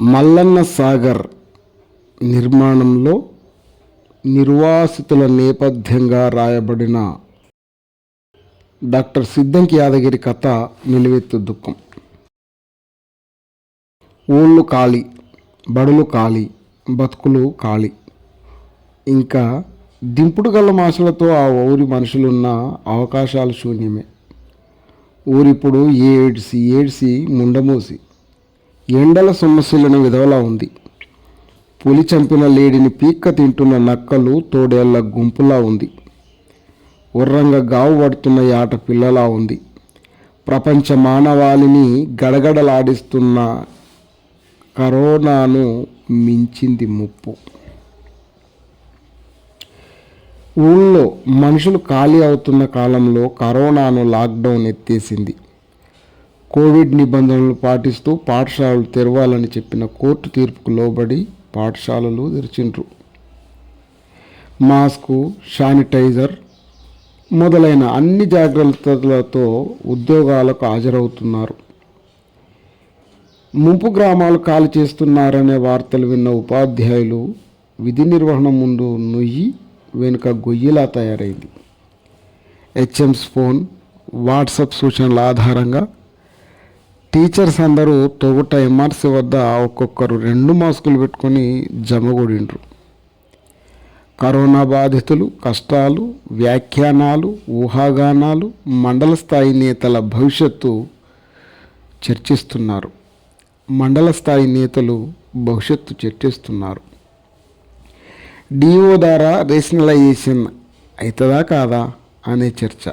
మల్లన్న సాగర్ నిర్మాణంలో నిర్వాసితుల నేపథ్యంగా రాయబడిన డాక్టర్ సిద్ధంకి యాదగిరి కథ నిలువెత్తు దుఃఖం. ఊళ్ళు ఖాళీ బడులు ఖాళీ బతుకులు ఖాళీ. ఇంకా దింపుడు గల మాసలతో ఆ ఊరి మనుషులున్న అవకాశాలు శూన్యమే. ఊరిప్పుడు ఏడ్సి ఏడ్సి ముండమూసి ఎండల సమస్యలను విధవలా ఉంది. పులి చంపిన లేడిని పీక్క తింటున్న నక్కలు తోడేళ్ళ గుంపులా ఉంది. ఉర్రంగా గావు పడుతున్న యాట పిల్లలా ఉంది. ప్రపంచ మానవాళిని గడగడలాడిస్తున్న కరోనాను మించింది ముప్పు. ఊళ్ళో మనుషులు ఖాళీ అవుతున్న కాలంలో కరోనాను లాక్డౌన్ ఎత్తేసింది. కోవిడ్ నిబంధనలు పాటిస్తూ పాఠశాలలు తెరవాలని చెప్పిన కోర్టు తీర్పుకు లోబడి పాఠశాలలు తెరిచిండ్రు. మాస్కు శానిటైజర్ మొదలైన అన్ని జాగ్రత్తలతో ఉద్యోగాలకు హాజరవుతున్నారు. ముంపు గ్రామాలు ఖాళీ చేస్తున్నారనే వార్తలు విన్న ఉపాధ్యాయులు విధి నిర్వహణ ముందు నుయ్యి వెనుక గొయ్యిలా తయారైంది. హెచ్ఎంస్ ఫోన్ వాట్సాప్ సూచనల ఆధారంగా టీచర్స్ అందరూ తొగుట ఎంఆర్సీ వద్ద ఒక్కొక్కరు రెండు మాస్కులు పెట్టుకొని జమగూడిండ్రు. కరోనా బాధితులు కష్టాలు వ్యాఖ్యానాలు ఊహాగానాలు మండల స్థాయి నేతల భవిష్యత్తు చర్చిస్తున్నారు. మండల స్థాయి నేతలు భవిష్యత్తు చర్చిస్తున్నారు. డిఓ ద్వారా రేషనలైజేషన్ అవుతుందా కాదా అనే చర్చ.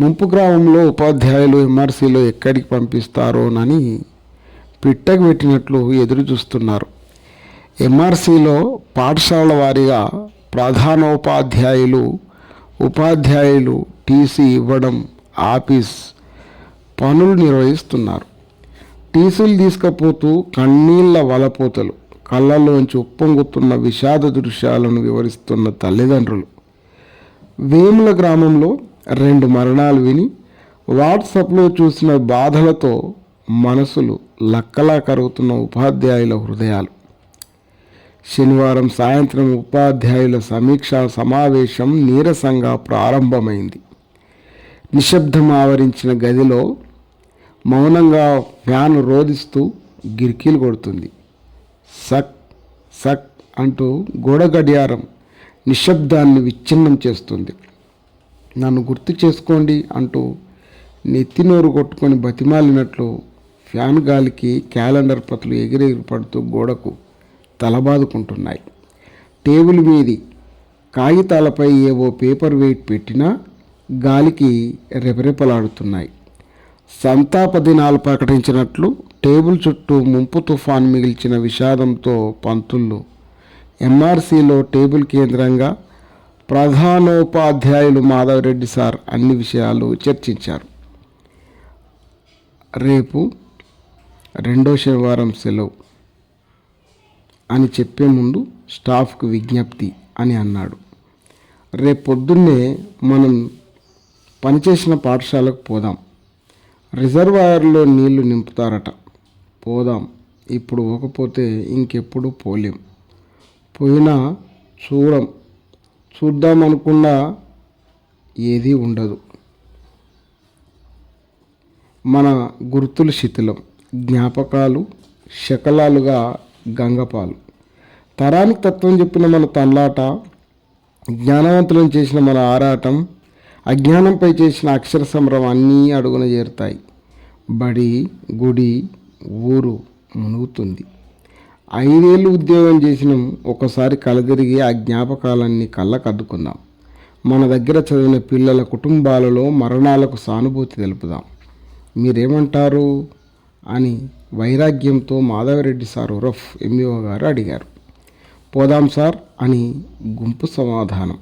ముంపు గ్రామంలో ఉపాధ్యాయులు ఎంఆర్సీలో ఎక్కడికి పంపిస్తారోనని పిట్టకు పెట్టినట్లు ఎదురు చూస్తున్నారు. ఎంఆర్సీలో పాఠశాల వారీగా ప్రధానోపాధ్యాయులు ఉపాధ్యాయులు టీసీ ఇవ్వడం ఆఫీస్ పనులు నిర్వహిస్తున్నారు. టీసీలు తీసుకపోతూ కన్నీళ్ళ వలపోతలు కళ్ళల్లోంచి ఉప్పొంగుతున్న విషాద దృశ్యాలను వివరిస్తున్న తల్లిదండ్రులు. వేముల గ్రామంలో రెండు మరణాలు విని వాట్సాప్లో చూసిన బాధలతో మనసులు లక్కలా కరుగుతున్న ఉపాధ్యాయుల హృదయాలు. శనివారం సాయంత్రం ఉపాధ్యాయుల సమీక్షా సమావేశం నీరసంగా ప్రారంభమైంది. నిశ్శబ్దం ఆవరించిన గదిలో మౌనంగా ఫ్యాన్ రోధిస్తూ గిరికీలు కొడుతుంది. సక్ సక్ అంటూ గోడ గడియారం నిశ్శబ్దాన్ని విచ్ఛిన్నం చేస్తుంది. నన్ను గుర్తు చేసుకోండి అంటూ నెత్తి నోరు కొట్టుకొని బతిమాలినట్లు ఫ్యాన్ గాలికి క్యాలెండర్ పతులు ఎగిరెగిరి పడుతూ గోడకు తలబాదుకుంటున్నాయి. టేబుల్ మీది కాగితాలపై ఏవో పేపర్ వెయిట్ పెట్టినా గాలికి రెపరెపలాడుతున్నాయి. సంతాప దినాలు ప్రకటించినట్లు టేబుల్ చుట్టూ ముంపు తుఫాన్ మిగిల్చిన విషాదంతో పంతుళ్ళు ఎంఆర్సీలో టేబుల్ కేంద్రంగా ప్రధానోపాధ్యాయులు మాధవరెడ్డి సార్ అన్ని విషయాలు చర్చించారు. రేపు రెండో శనివారం సెలవు అని చెప్పే ముందు స్టాఫ్కు విజ్ఞప్తి అని అన్నాడు. రేపు పొద్దున్నే మనం పనిచేసిన పాఠశాలకు పోదాం. రిజర్వాయర్లో నీళ్ళు నింపుతారట. పోదాం. ఇప్పుడు పోకపోతే ఇంకెప్పుడు పోలేం. పోయినా చూడం చూద్దాం అనుకున్నా ఏదీ ఉండదు. మన గుర్తులు శిథిలం జ్ఞాపకాలు శకలాలుగా గంగపాలు. తరానికి తత్వం చెప్పిన మన తల్లాట జ్ఞానవంతులను చేసిన మన ఆరాటం అజ్ఞానంపై చేసిన అక్షర సంబరం అన్నీ అడుగున చేరుతాయి. బడి గుడి ఊరు మునుగుతుంది. ఐదేళ్ళు ఉద్యోగం చేసినాం ఒకసారి కలదిరిగి ఆ జ్ఞాపకాలన్నీ కళ్ళకద్దుకుందాం మన దగ్గర చదివిన పిల్లల కుటుంబాలలో మరణాలకు సానుభూతి తెలుపుదాం. మీరేమంటారు? అని వైరాగ్యంతో మాధవరెడ్డి సార్ ఉరఫ్ ఎంఈఓ గారు అడిగారు. పోదాం సార్ అని గుంపు సమాధానం.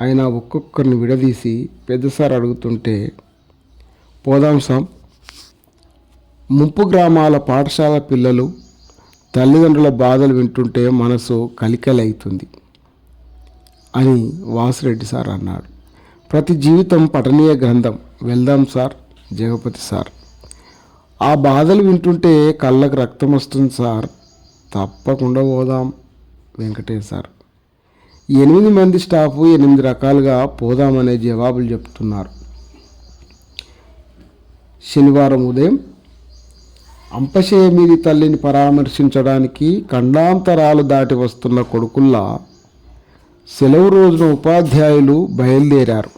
ఆయన ఒక్కొక్కరిని విడదీసి పెద్ద సార్ అడుగుతుంటే పోదాం సార్. ముంపు గ్రామాల పాఠశాల పిల్లలు తల్లిదండ్రుల బాధలు వింటుంటే మనసు కలికలైతుంది అని వాసిరెడ్డి సార్ అన్నాడు ప్రతి జీవితం పఠనీయ గ్రంథం. వెళ్దాం సార్ జగపతి సార్. ఆ బాధలు వింటుంటే కళ్ళకు రక్తం వస్తుంది సార్. తప్పకుండా పోదాం వెంకటేష్ సార్. ఎనిమిది మంది స్టాఫ్ ఎనిమిది రకాలుగా పోదామనే జవాబులు చెప్తున్నారు. శనివారం ఉదయం అంపశయమిది తల్లిని పరామర్శించడానికి ఖండాంతరాలు దాటి వస్తున్న కొడుకుల్లా సెలవు రోజున ఉపాధ్యాయులు బయలుదేరారు.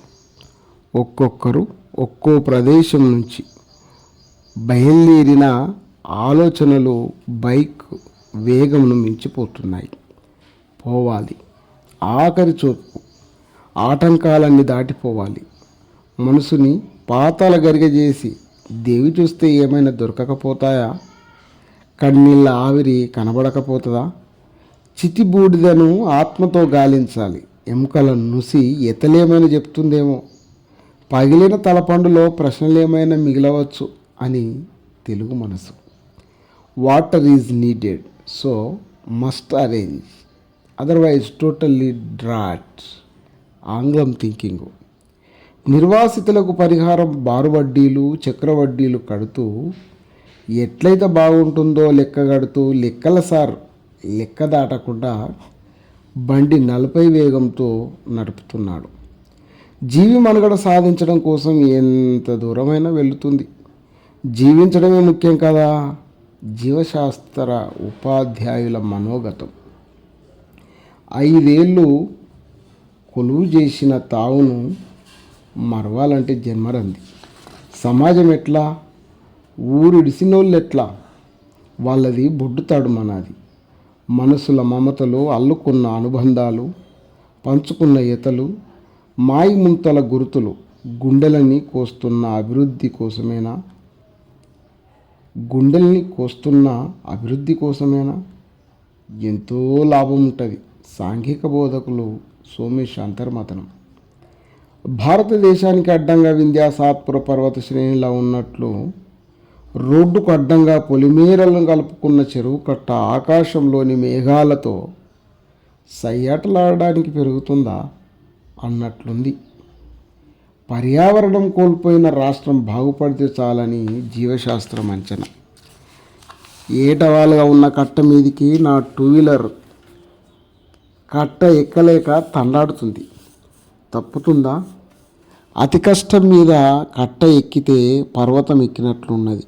ఒక్కొక్కరు ఒక్కో ప్రదేశం నుంచి బయలుదేరిన ఆలోచనలు బైక్ వేగంను మించిపోతున్నాయి. పోవాలి. ఆఖరి చూపు. ఆటంకాలన్నీ దాటిపోవాలి. మనసుని పాతాల గరిగజేసి దేవి చూస్తే ఏమైనా దొరకకపోతాయా? కన్నీళ్ళ ఆవిరి కనబడకపోతుందా? చితి బూడిదను ఆత్మతో గాలించాలి. ఎముకల నుసి ఎతలేమైనా చెప్తుందేమో. పగిలిన తలపండులో ప్రశ్నలేమైనా మిగిలవచ్చు అని తెలుగు మనసు. Water is needed so must arrange. Otherwise totally drought. ఆంగ్లం థింకింగ్. నిర్వాసితులకు పరిహారం బారు వడ్డీలు చక్రవడ్డీలు కడుతూ ఎట్లయితే బాగుంటుందో లెక్క కడుతూ లెక్కల సార్ లెక్క దాటకుండా బండి నలభై వేగంతో నడుపుతున్నాడు. జీవి మనుగడ సాధించడం కోసం ఎంత దూరమైనా వెళుతుంది. జీవించడమే ముఖ్యం కదా. జీవశాస్త్ర ఉపాధ్యాయుల మనోగతం. ఐదేళ్ళు కొలువు చేసిన తావును మరవాలంటే జన్మరంది. సమాజం ఎట్లా? ఊరిడిసినోళ్ళు ఎట్లా? వాళ్ళది బొడ్డుతాడు మనది. మనసుల మమతలు అల్లుకున్న అనుబంధాలు పంచుకున్న ఈతలు మాయి ముంతల గుర్తులు గుండెలని కోస్తున్న అభివృద్ధి కోసమేనా? గుండెల్ని కోస్తున్న అభివృద్ధి కోసమేనా? ఎంతో లాభం ఉంటుంది సాంఘిక బోధకులు సోమేష్ అంతర్మతనం భారతదేశానికి అడ్డంగా వింధ్యాసాత్పుర పర్వత శ్రేణిలా ఉన్నట్లు రోడ్డుకు అడ్డంగా పొలిమేరలను కలుపుకున్న చెరువు కట్ట ఆకాశంలోని మేఘాలతో సయ్యాటలాడడానికి పెరుగుతుందా అన్నట్లుంది. పర్యావరణం కోల్పోయిన రాష్ట్రం బాగుపడితే చాలని జీవశాస్త్రం అంచనా ఏటవాలుగా ఉన్న కట్ట మీదికి నా టూ వీలర్ కట్ట ఎక్కలేక తండాడుతుంది. తప్పుతుందా? అతి కష్టం మీద కట్ట ఎక్కితే పర్వతం ఎక్కినట్లున్నది.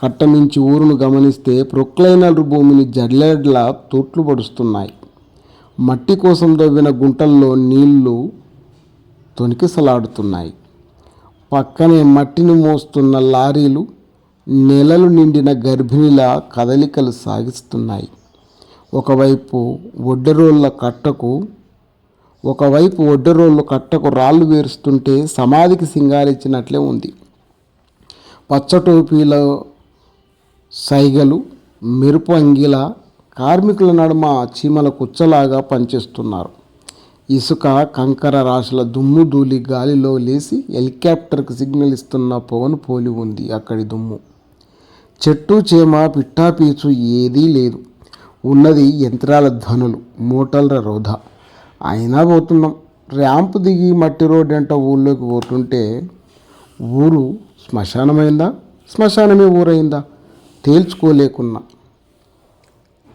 కట్ట మించి ఊరును గమనిస్తే ప్రొక్లైనర్ భూమిని జడ్లెడ్ల తోట్లు పడుస్తున్నాయి. మట్టి కోసం దవ్విన గుంటల్లో నీళ్ళు తొనికిసలాడుతున్నాయి. పక్కనే మట్టిని మోస్తున్న లారీలు నెలలు నిండిన గర్భిణిల కదలికలు సాగిస్తున్నాయి. ఒకవైపు ఒడ్డెరోళ్ళ కట్టకు ఒకవైపు ఒడ్డరోళ్ళు కట్టకు రాళ్ళు వేరుస్తుంటే సమాధికి సింగారించినట్లే ఉంది. పచ్చటోపీల సైగలు మెరుపు అంగిల కార్మికుల నడుమ చీమల కుచ్చలాగా పనిచేస్తున్నారు. ఇసుక కంకర రాశుల దుమ్ము ధూళి గాలిలో లేసి హెలికాప్టర్కి సిగ్నల్ ఇస్తున్న పొగను పోలి ఉంది అక్కడి దుమ్ము. చెట్టు చేమ పిట్టాపీచు ఏదీ లేదు. ఉన్నది యంత్రాల ధ్వనులు మోటార్ల రోధ. అయినా పోతున్నాం. ర్యాంప్ దిగి మట్టి రోడ్ అంట ఊళ్ళోకి పోతుంటే ఊరు శ్మశానమైందా? శ్మశానమే ఊరైందా? తేల్చుకోలేకున్నా.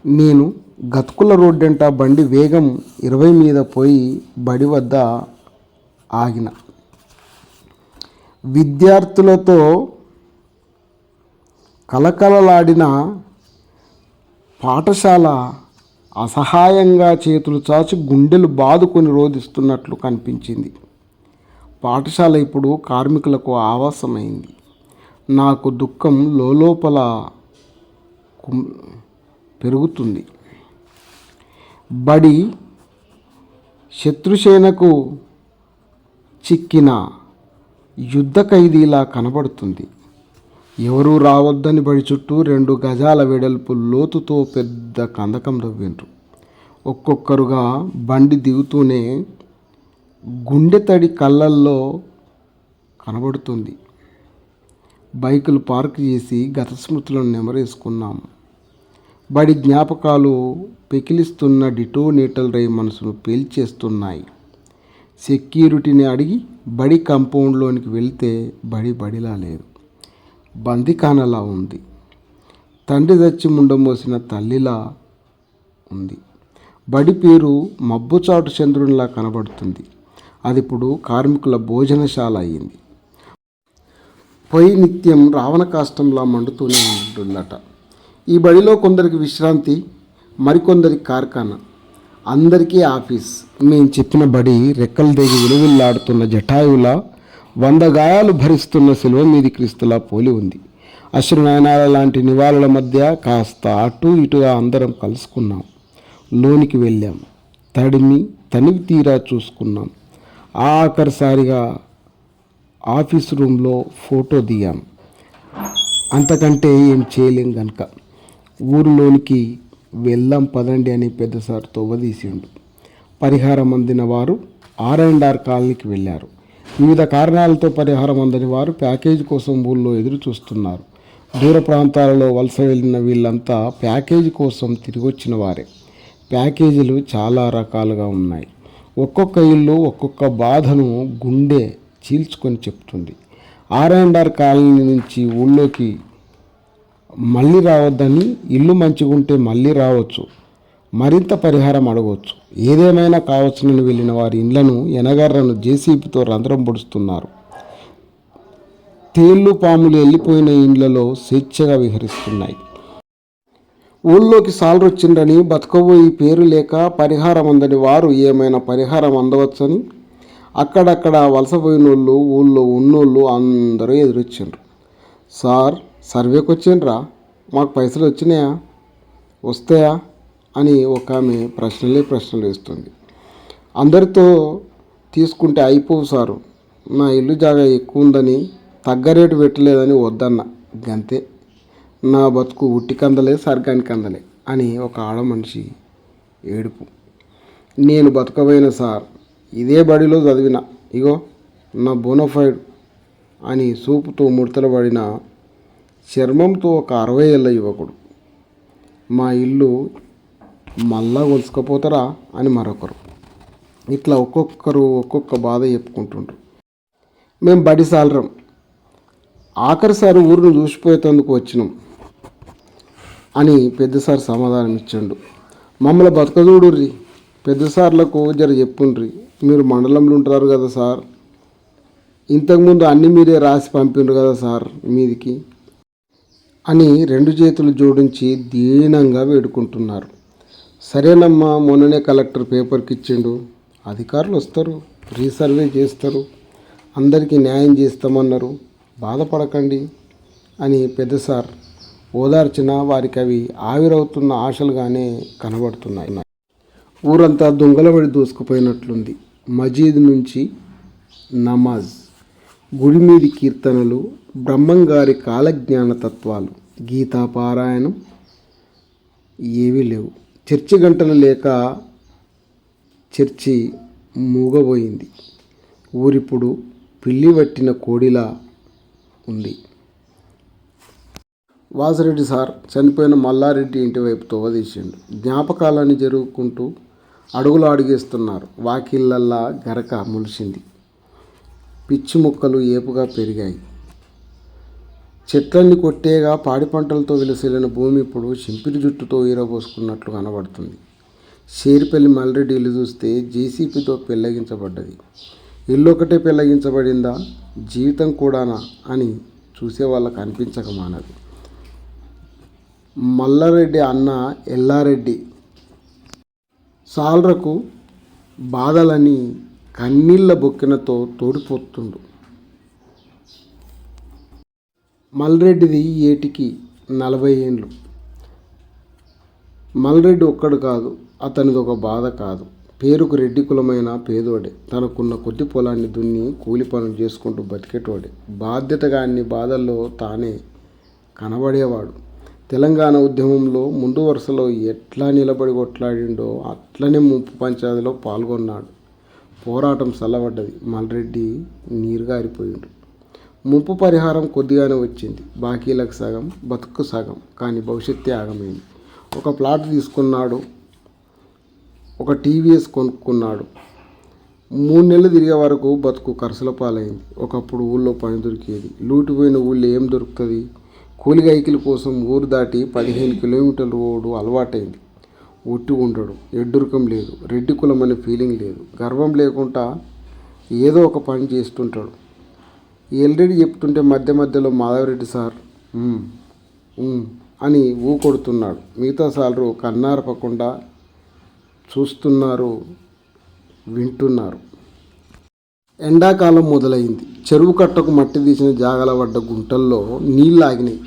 నేను గతుకుల రోడ్డంట బండి వేగం ఇరవై మీద పోయి బడి వద్ద ఆగిన. విద్యార్థులతో కలకలలాడిన పాఠశాల అసహాయంగా చేతులు చాచి గుండెలు బాదుకొని రోధిస్తున్నట్లు కనిపించింది. పాఠశాల ఇప్పుడు కార్మికులకు ఆవాసమైంది. నాకు దుఃఖం లోపల కుం- పెరుగుతుంది. బడి శత్రుసేనకు చిక్కిన యుద్ధ ఖైదీలా కనబడుతుంది. ఎవరూ రావద్దని బడి చుట్టూ రెండు గజాల వెడల్పు లోతుతో పెద్ద కందకం దవ్విండ్రు ఒక్కొక్కరుగా బండి దిగుతూనే గుండె తడి కళ్ళల్లో కనబడుతుంది. బైకులు పార్క్ చేసి గత స్మృతులను నెమరేసుకున్నాము బడి జ్ఞాపకాలు పెకిలిస్తున్న డిటోనేటల్ రై మనసును పేల్చేస్తున్నాయి. సెక్యూరిటీని అడిగి బడి కంపౌండ్లోనికి వెళ్తే బడి బడిలా లేదు. బందికానలా ఉంది. తండ్రి తెచ్చి ముండమోసిన తల్లిలా ఉంది. బడి పేరు మబ్బుచాటు చంద్రునిలా కనబడుతుంది. అది ఇప్పుడు కార్మికుల భోజనశాల అయింది పొయ్యి నిత్యం రావణ కాష్టంలా మండుతూనే ఉంటుందట ఈ బడిలో కొందరికి విశ్రాంతి మరికొందరికి కార్ఖానా. అందరికీ ఆఫీస్. మేము చెప్పిన బడి రెక్కలు దిగి విలువిల్లాడుతున్న జటాయువులా వంద గాయాలు భరిస్తున్న శిలువ మీది క్రీస్తులా పోలి ఉంది. అశ్రునయనాల లాంటి నివాళుల మధ్య కాస్త అటు ఇటుగా అందరం కలుసుకున్నాం. లోనికి వెళ్ళాం. తడిమి తనివి తీరా చూసుకున్నాం. ఆఖరిసారిగా ఆఫీస్ రూమ్లో ఫోటో దిగాం. అంతకంటే ఏం చేయలేం కనుక ఊరిలోనికి వెళ్దాం పదండి అని పెద్దసారితో వదీసిండు పరిహారం అందిన వారు ఆర్ అండ్ ఆర్ కాలనీకి వెళ్ళారు. వివిధ కారణాలతో పరిహారం అందని వారు ప్యాకేజీ కోసం ఊళ్ళో ఎదురు చూస్తున్నారు దూర ప్రాంతాలలో వలస వెళ్ళిన వీళ్ళంతా ప్యాకేజీ కోసం తిరిగి వచ్చిన వారే. ప్యాకేజీలు చాలా రకాలుగా ఉన్నాయి. ఒక్కొక్క ఇల్లు ఒక్కొక్క బాధను గుండె చీల్చుకొని చెప్తుంది. ఆర్ అండ్ ఆర్ కాలనీ నుంచి ఊళ్ళోకి మళ్ళీ రావద్దని ఇల్లు మంచిగుంటే మళ్ళీ రావచ్చు. మరింత పరిహారం అడగవచ్చు ఏదేమైనా కావచ్చునని వెళ్ళిన వారి ఇండ్లను ఎనగర్రను జేసీబీతో రంధ్రం పొడుస్తున్నారు. తేళ్ళు పాములు వెళ్ళిపోయిన ఇండ్లలో స్వేచ్ఛగా విహరిస్తున్నాయి. ఊళ్ళోకి సాలరొచ్చిండని బతకబోయి పేరు లేక పరిహారం అందని వారు ఏమైనా పరిహారం అందవచ్చని అక్కడక్కడ వలసపోయినోళ్ళు ఊళ్ళో ఉన్నోళ్ళు అందరూ ఎదురొచ్చిండ్రు. సార్ సర్వేకి వచ్చిండ్రా మాకు పైసలు వచ్చినాయా వస్తాయా? అని ఒక ఆమె ప్రశ్నలే ప్రశ్నలు వేస్తుంది. అందరితో తీసుకుంటే అయిపోవు సారు. నా ఇల్లు జాగా ఎక్కువ ఉందని తగ్గ రేటు పెట్టలేదని వద్దన్న. గంతే. నా బతుకు ఉట్టి కందలే సర్గానికి అందలే అని ఒక ఆడ మనిషి ఏడుపు. నేను బతకబోయిన సార్ ఇదే బడిలో చదివిన. ఇగో నా బోనోఫైడ్ అని సూపుతో ముడతలబడిన చర్మంతో ఒక అరవై ఏళ్ళ యువకుడు. మా ఇల్లు మళ్ళా కొలుసుకపోతారా అని మరొకరు. ఇట్లా ఒక్కొక్కరు ఒక్కొక్క బాధ చెప్పుకుంటుండ్రు. మేము బడి సాలరం. ఆఖరిసారి ఊరిని చూసిపోయేందుకు వచ్చినాం అని పెద్దసారి సమాధానం ఇచ్చాడు. మమ్మల్ని బతకదూడుర్రి పెద్దసార్లకు జర చెప్పుండ్రి. మీరు మండలంలో ఉంటారు కదా సార్. ఇంతకుముందు అన్ని మీరే రాసి పంపిండ్రు కదా సార్ మీదికి అని రెండు చేతులు జోడించి దీనంగా వేడుకుంటున్నారు. సరేనమ్మా మొన్ననే కలెక్టర్ పేపర్కి ఇచ్చిండు. అధికారులు వస్తారు రీసర్వే చేస్తారు. అందరికీ న్యాయం చేస్తామన్నారు. బాధపడకండి అని పెద్ద సార్ ఓదార్చిన వారికి అవి ఆవిరవుతున్న ఆశలుగానే కనబడుతున్నాయి. ఊరంతా దొంగలబడి దూసుకుపోయినట్లుంది. మజీద్ నుంచి నమాజ్ గుడి మీది కీర్తనలు బ్రహ్మంగారి కాలజ్ఞాన తత్వాలు గీతా పారాయణం ఏవీ లేవు. చర్చి గంటలు లేక చర్చి మూగబోయింది. ఊరిప్పుడు పిల్లి పట్టిన కోడిలా ఉంది. వాసిరెడ్డి సార్ చనిపోయిన మల్లారెడ్డి ఇంటి వైపు తోవదీసిండు జ్ఞాపకాలని జరుగుకుంటూ అడుగులు అడిగేస్తున్నారు. వాకిళ్ళల్లా గరక ములిసింది. పిచ్చి మొక్కలు ఏపుగా పెరిగాయి. చెట్లన్నీ కొట్టేగా పాడి పంటలతో విలసిల్లిన భూమి ఇప్పుడు చింపిరి జుట్టుతో ఈరబోసుకున్నట్లు కనబడుతుంది. షేరిపల్లి మల్రెడ్డి చూస్తే జేసీపీతో పెళ్ళగించబడ్డది ఇల్లు ఒకటే పెళ్ళగించబడిందా జీవితం కూడానా? అని చూసే వాళ్ళకు అనిపించక మానదు. మల్లారెడ్డి అన్న ఎల్లారెడ్డి సాల్రకు బాధలని కన్నీళ్ళ బొక్కెనతో తోడిపోతుండు. మల్రెడ్డిది ఏటికి నలభై ఏండ్లు. మల్రెడ్డి ఒక్కడు కాదు అతనిది ఒక బాధ కాదు. పేరుకు రెడ్డి కులమైన పేదోడే. తనకున్న కొద్ది పొలాన్ని దున్ని కూలి పనులు చేసుకుంటూ బతికేటోడే. బాధ్యతగా అన్ని బాధల్లో తానే కనబడేవాడు. తెలంగాణ ఉద్యమంలో ముందు వరుసలో ఎట్లా నిలబడి కొట్లాడిండో అట్లనే ముప్పు పంచాయతీలో పాల్గొన్నాడు. పోరాటం చల్లబడ్డది మల్రెడ్డి నీరుగారిపోయిండు. ముప్పు పరిహారం కొద్దిగానే వచ్చింది. బాకీలకు సగం బతుకు సగం కానీ భవిష్యత్తే ఆగమైంది. ఒక ప్లాట్ తీసుకున్నాడు ఒక టీవీఎస్ కొనుక్కున్నాడు. మూడు నెలలు తిరిగే వరకు బతుకు కరసల పాలైంది. ఒకప్పుడు ఊళ్ళో పని దొరికేది. లూటిపోయిన ఊళ్ళో ఏం దొరుకుతుంది? కూలి గైకిల కోసం ఊరు దాటి పదిహేను కిలోమీటర్ల రోడ్డు అలవాటైంది. ఒట్టి ఉండడు ఎడ్డురకం లేదు రెడ్డి కులం అనే ఫీలింగ్ లేదు. గర్వం లేకుండా ఏదో ఒక పని చేస్తుంటాడు. ఎల్రెడీ చెప్తుంటే మధ్య మధ్యలో మాధవరెడ్డి సార్ అని ఊ కొడుతున్నాడు. మిగతా సార్లు కన్నారపకుండా చూస్తున్నారు వింటున్నారు. ఎండాకాలం మొదలైంది. చెరువు కట్టకు మట్టి తీసిన జాగల పడ్డ గుంటల్లో నీళ్ళు ఆగినాయి.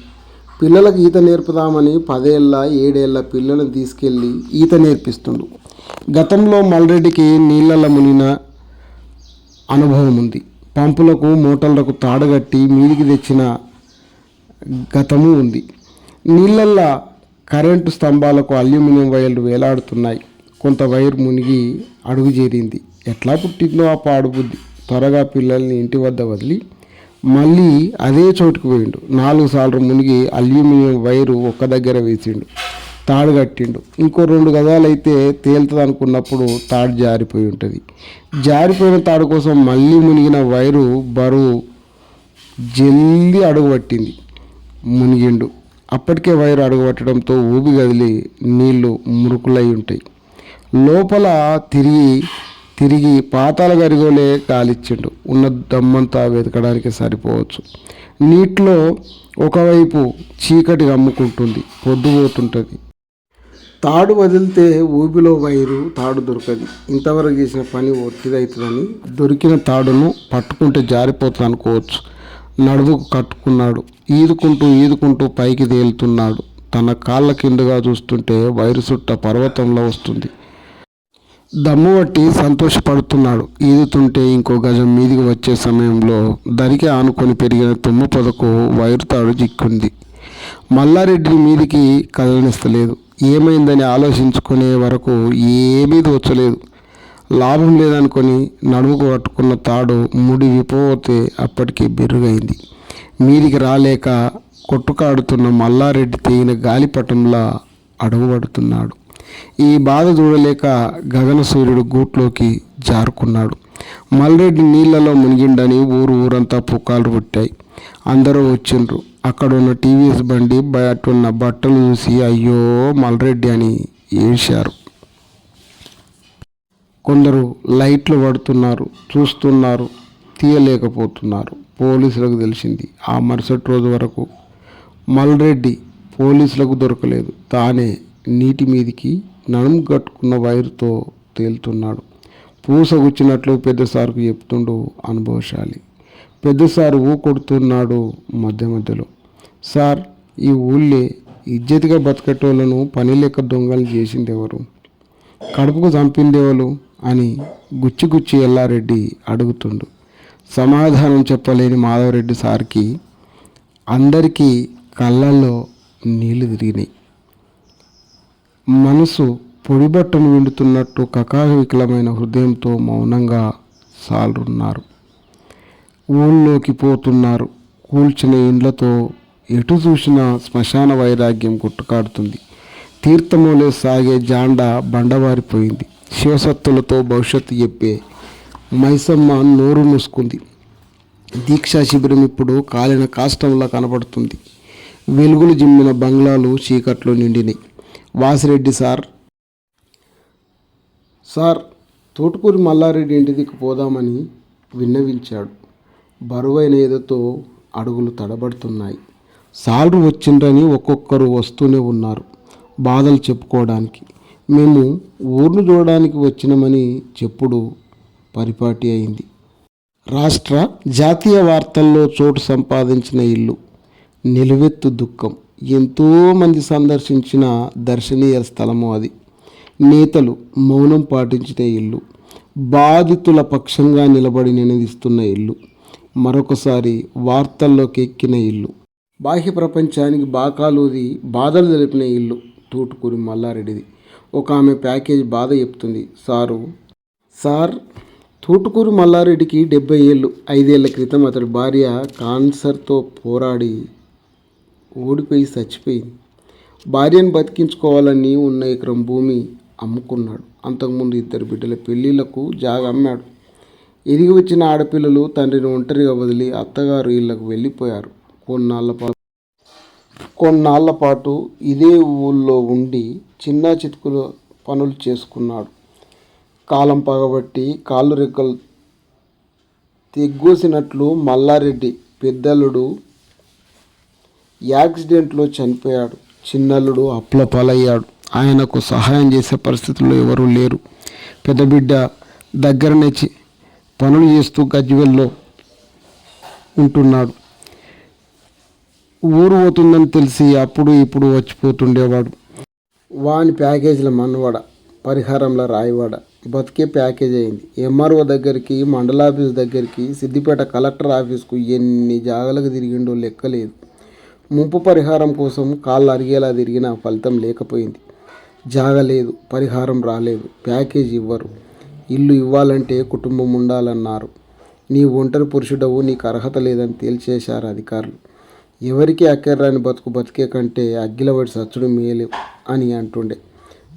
పిల్లలకు ఈత నేర్పుదామని పదేళ్ళ ఏడేళ్ళ పిల్లలను తీసుకెళ్ళి ఈత నేర్పిస్తుండు. గతంలో మల్రెడ్డికి నీళ్ళల్లో మునిన అనుభవం ఉంది. పంపులకు మోటార్లకు తాడగట్టి మీదికి తెచ్చిన గతము ఉంది. నీళ్ళల్లో కరెంటు స్తంభాలకు అల్యూమినియం వైర్లు వేలాడుతున్నాయి. కొంత వైర్ మునిగి అడుగు చేరింది. ఎట్లా పుట్టిందో ఆ పాడు బుద్ధి. త్వరగా పిల్లల్ని ఇంటి వద్ద వదిలి మళ్ళీ అదే చోటుకు పోయిండు. నాలుగు సార్లు మునిగి అల్యూమినియం వైరు ఒక్క దగ్గర వేసిండు. తాడు కట్టిండు. ఇంకో రెండు గదాలైతే తేలుతుంది అనుకున్నప్పుడు తాడు జారిపోయి ఉంటుంది. జారిపోయిన తాడు కోసం మళ్ళీ మునిగిన వైరు బరువు జల్ది అడుగుబట్టింది మునిగిండు. అప్పటికే వైరు అడుగుబట్టడంతో ఊబి గదిలి నీళ్ళు మురుకులై ఉంటాయి. లోపల తిరిగి తిరిగి పాతాల గరిగోలే కాలిచ్చిండు ఉన్న దమ్మంతా వెతకడానికి సరిపోవచ్చు. నీటిలో ఒకవైపు చీకటి అమ్ముకుంటుంది పొద్దుపోతుంటుంది. తాడు వదిలితే ఊబిలో వైరు తాడు దొరకదు. ఇంతవరకు చేసిన పని ఒత్తిదవుతుందని దొరికిన తాడును పట్టుకుంటే జారిపోతుంది అనుకోవచ్చు. నడుముకు కట్టుకున్నాడు. ఈదుకుంటూ ఈదుకుంటూ పైకి తేలుతున్నాడు. తన కాళ్ళ కిందగా చూస్తుంటే వైరు చుట్ట పర్వతంలో వస్తుంది. దమ్ము పట్టి సంతోషపడుతున్నాడు. ఈదుతుంటే ఇంకో గజం మీదికి వచ్చే సమయంలో దరికి ఆనుకొని పెరిగిన తుమ్మ పొదకు వైరు తాడు చిక్కుంది. మల్లారెడ్డిని మీదికి కదలనిస్తలేదు. ఏమైందని ఆలోచించుకునే వరకు ఏమీ దోచలేదు లాభం లేదనుకొని నడుముకు పట్టుకున్న తాడు ముడి విపోతే అప్పటికి బెరుగైంది. మీదికి రాలేక కొట్టుకాడుతున్న మల్లారెడ్డి తెగిన గాలిపటంలా అడుగుపడుతున్నాడు ఈ బాధ చూడలేక గగన సూర్యుడు గూట్లోకి జారుకున్నాడు. మల్రెడ్డి నీళ్ళలో మునిగిండని ఊరు ఊరంతా పుకాలు పుట్టాయి. అందరూ వచ్చిండ్రు. అక్కడ ఉన్న టీవీఎస్ బండి బయట ఉన్న బట్టలు చూసి అయ్యో మల్రెడ్డి అని ఏడ్చారు. కొందరు లైట్లు పడుతున్నారు చూస్తున్నారు తీయలేకపోతున్నారు. పోలీసులకు తెలిసింది ఆ మరుసటి రోజు వరకు మల్రెడ్డి పోలీసులకు దొరకలేదు. తానే నీటి మీదికి నడుము కట్టుకున్న వైరుతో తేలుతున్నాడు. పూస గుచ్చినట్లు పెద్ద సార్కు చెప్తుండు అనుభవశాలి. పెద్ద సార్ ఊ కొడుతున్నాడు మధ్య మధ్యలో. సార్ ఈ ఊళ్ళే ఇజ్జతిగా బతికేటోళ్ళను పని లేక దొంగలు చేసింది ఎవరు కడుపుకు చంపిందేవాళ్ళు అని గుచ్చి గుచ్చి ఎల్లారెడ్డి అడుగుతుండు. సమాధానం చెప్పలేని మాధవరెడ్డి సార్కి అందరికీ కళ్ళల్లో నీళ్ళు తిరిగినాయి. మనసు పొడిబట్టను విండుతున్నట్టు కకావికలమైన హృదయంతో మౌనంగా సాలున్నారు ఊళ్ళోకి పోతున్నారు. కూల్చిన ఇండ్లతో ఎటు చూసినా శ్మశాన వైరాగ్యం కొట్టుకాడుతుంది. తీర్థములే సాగే జాండ బండవారిపోయింది. శివసత్తులతో భవిష్యత్తు చెప్పే మైసమ్మ నోరు మూసుకుంది. దీక్షా శిబిరం ఇప్పుడు కాలిన కాష్టంలా కనబడుతుంది. వెలుగులు జిమ్మిన బంగ్లాలు చీకట్లో నిండినాయి వాసిరెడ్డి సార్. సార్ తోటకూరి మల్లారెడ్డి ఇంటి దిక్కు పోదామని విన్నవించాడు. బరువైన ఎదతో అడుగులు తడబడుతున్నాయి. సాల్రు వచ్చిండ్రని ఒక్కొక్కరు వస్తూనే ఉన్నారు బాధలు చెప్పుకోవడానికి. మేము ఊర్ను చూడడానికి వచ్చినామని చెప్పుడు పరిపాటి అయింది. రాష్ట్ర జాతీయ వార్తల్లో చోటు సంపాదించిన ఇల్లు నిలువెత్తు దుఃఖం ఎంతోమంది సందర్శించిన దర్శనీయ స్థలము అది. నేతలు మౌనం పాటించిన ఇల్లు బాధితుల పక్షంగా నిలబడి నినదిస్తున్న ఇల్లు. మరొకసారి వార్తల్లోకి ఎక్కిన ఇల్లు. బాహ్య ప్రపంచానికి బాకాలూది బాధలు తెలిపిన ఇల్లు తూటుకూరి మల్లారెడ్డిది. ఒక ఆమె ప్యాకేజ్ బాధ చెప్తుంది. సారు సార్ తూటుకూరి మల్లారెడ్డికి డెబ్బై ఏళ్ళు. ఐదేళ్ళ క్రితం అతడి భార్య కాన్సర్తో పోరాడి ఓడిపోయి చచ్చిపోయింది. భార్యను బతికించుకోవాలని ఉన్న ఎకరం భూమి అమ్ముకున్నాడు. అంతకుముందు ఇద్దరు బిడ్డల పెళ్ళిళ్ళకు జాగ అమ్మాడు. ఎదిగి వచ్చిన ఆడపిల్లలు తండ్రిని ఒంటరిగా వదిలి అత్తగారు ఇళ్ళకు వెళ్ళిపోయారు. కొన్నాళ్ళ పాటు కొన్నాళ్ళ పాటు ఇదే ఊళ్ళో ఉండి చిన్న చితుకుల పనులు చేసుకున్నాడు. కాలం పగబట్టి కాళ్ళు రెక్కలు తెగ్గోసినట్లు మల్లారెడ్డి పెద్దల్లుడు యాక్సిడెంట్లో చనిపోయాడు. చిన్నల్లుడు అప్లపాలయ్యాడు. ఆయనకు సహాయం చేసే పరిస్థితుల్లో ఎవరూ లేరు. పెద్ద బిడ్డ దగ్గరనే చి- పనులు చేస్తూ గజ్వెల్లో ఉంటున్నాడు. ఊరు పోతుందని తెలిసి అప్పుడు ఇప్పుడు వచ్చిపోతుండేవాడు. వాని ప్యాకేజీల మన్నువాడ పరిహారంలో రాయవాడ. బతికే ప్యాకేజ్ అయింది. ఎంఆర్ఓ దగ్గరికి మండలాఫీస్ దగ్గరికి సిద్దిపేట కలెక్టర్ ఆఫీస్కు ఎన్ని జాగలకు తిరిగిండో లెక్కలేదు ముంపు పరిహారం కోసం కాళ్ళు అరిగేలా తిరిగినా ఫలితం లేకపోయింది. జాగలేదు పరిహారం రాలేదు. ప్యాకేజ్ ఇవ్వరు. ఇల్లు ఇవ్వాలంటే కుటుంబం ఉండాలన్నారు. నీ ఒంటరి పురుషుడవు నీకు అర్హత లేదని తేల్చేశారు అధికారులు. ఎవరికి అక్కర్రాని బతుకు బతికే కంటే అగ్గిలబడి సచ్చుడు మేలు అని అంటుండే.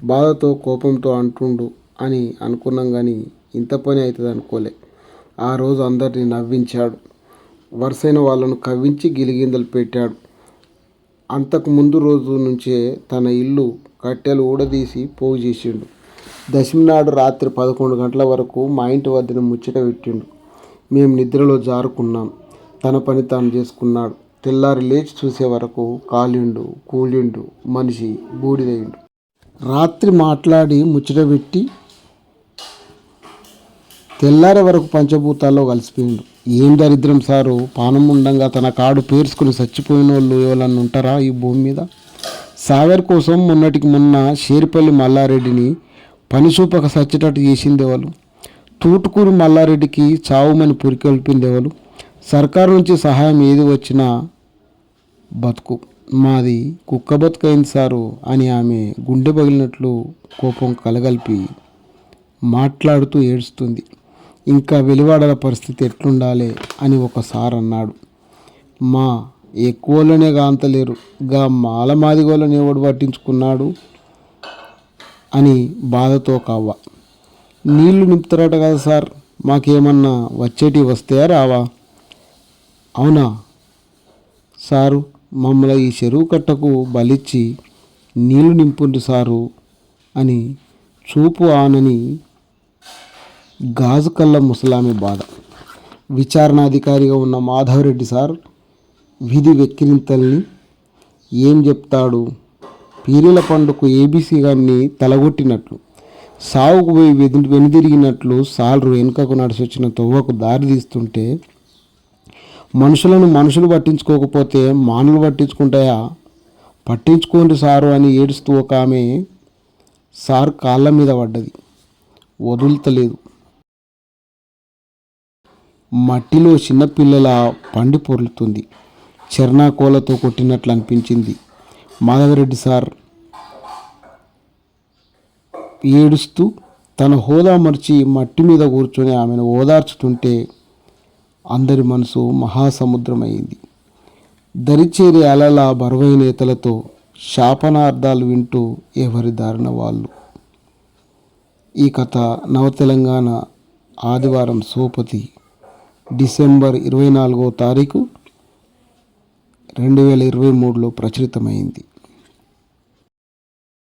బాధతో కోపంతో అంటుండు అని అనుకున్నాం కానీ ఇంత పని అవుతుంది అనుకోలే. ఆ రోజు అందరినీ నవ్వించాడు. వరుసైన వాళ్ళను కవ్వించి గిలిగిందలు పెట్టాడు. అంతకు ముందు రోజు నుంచే తన ఇల్లు కట్టెలు ఊడదీసి పోగు చేసిండు. దశమి నాడు రాత్రి పదకొండు గంటల వరకు మా ఇంటి వద్దన ముచ్చట పెట్టిండు. మేము నిద్రలో జారుకున్నాం. తన పని తాను చేసుకున్నాడు. తెల్లారి లేచి చూసే వరకు కాలిండు కూలిండు మనిషి బూడిదయిండు. రాత్రి మాట్లాడి ముచ్చట పెట్టి తెల్లారి వరకు పంచభూతాల్లో కలిసిపోయిండు. ఏం దరిద్రం సారు? పానం ఉండంగా తన కాడు పేర్చుకుని చచ్చిపోయిన వాళ్ళు ఎవరన్నా ఉంటారా ఈ భూమి మీద? సాగర్ కోసం మొన్నటికి మొన్న షేరిపల్లి మల్లారెడ్డిని పని చూపక సచ్చేటట్టు చేసింది వాళ్ళు తూటుకూరు మల్లారెడ్డికి చావుమని పురికొల్పింది వాళ్ళు సర్కారు నుంచి సహాయం ఏది వచ్చినా బతుకు. మాది కుక్క బతుకైంది సారు అని ఆమె గుండె పగిలినట్లు కోపం కలగలిపి మాట్లాడుతూ ఏడుస్తుంది. ఇంకా వెలివాడల పరిస్థితి ఎట్లుండాలి అని ఒకసారి అన్నాడు. మా ఎక్కువలోనే గాంతలేరు. గా మాల మాదిగోళ్ళని ఎవడు పట్టించుకున్నాడు? అని బాధతో కావ్వ. నీళ్ళు నింపుతారట కదా సార్ మాకేమన్నా వచ్చేటి వస్తాయా రావా? అవునా? సారు మమ్మల్ని ఈ చెరువు కట్టకు బలిచ్చి నీళ్ళు నింపుండు సారు అని చూపు ఆనని గాజు కళ్ళ ముసలామి బాధ. విచారణాధికారిగా ఉన్న మాధవరెడ్డి సార్ విధి వెక్కిరింతల్ని ఏం చెప్తాడు? పీరీల పండుకు ఏబీసీ గారిని తలగొట్టినట్లు సావుకు పోయి వెనుదిరిగినట్లు సాల్రు వెనుకకు నడిచొచ్చిన తొవ్వకు దారి తీస్తుంటే మనుషులను మనుషులు పట్టించుకోకపోతే మానులు పట్టించుకుంటాయా? పట్టించుకోండి సారు అని ఏడుస్తూ ఒక ఆమె సార్ కాళ్ళ మీద పడ్డది. వదులుతలేదు. మట్టిలో చిన్నపిల్లల పండి పొర్లుతుంది. చెర్నాకోలతో కొట్టినట్లు అనిపించింది మాధవరెడ్డి సార్ ఏడుస్తూ తన హోదా మరిచి మట్టి మీద కూర్చొని ఆమెను ఓదార్చుతుంటే అందరి మనసు మహాసముద్రమైంది. దరిచేరి అలల బరువైన నేతలతో శాపనార్థాలు వింటూ ఎవరి దారిన వాళ్ళు? ఈ కథ నవతెలంగాణ ఆదివారం సోపతి డిసెంబర్ ఇరవై నాలుగో తారీఖు రెండు వేల ఇరవై మూడులో ప్రచురితమైంది.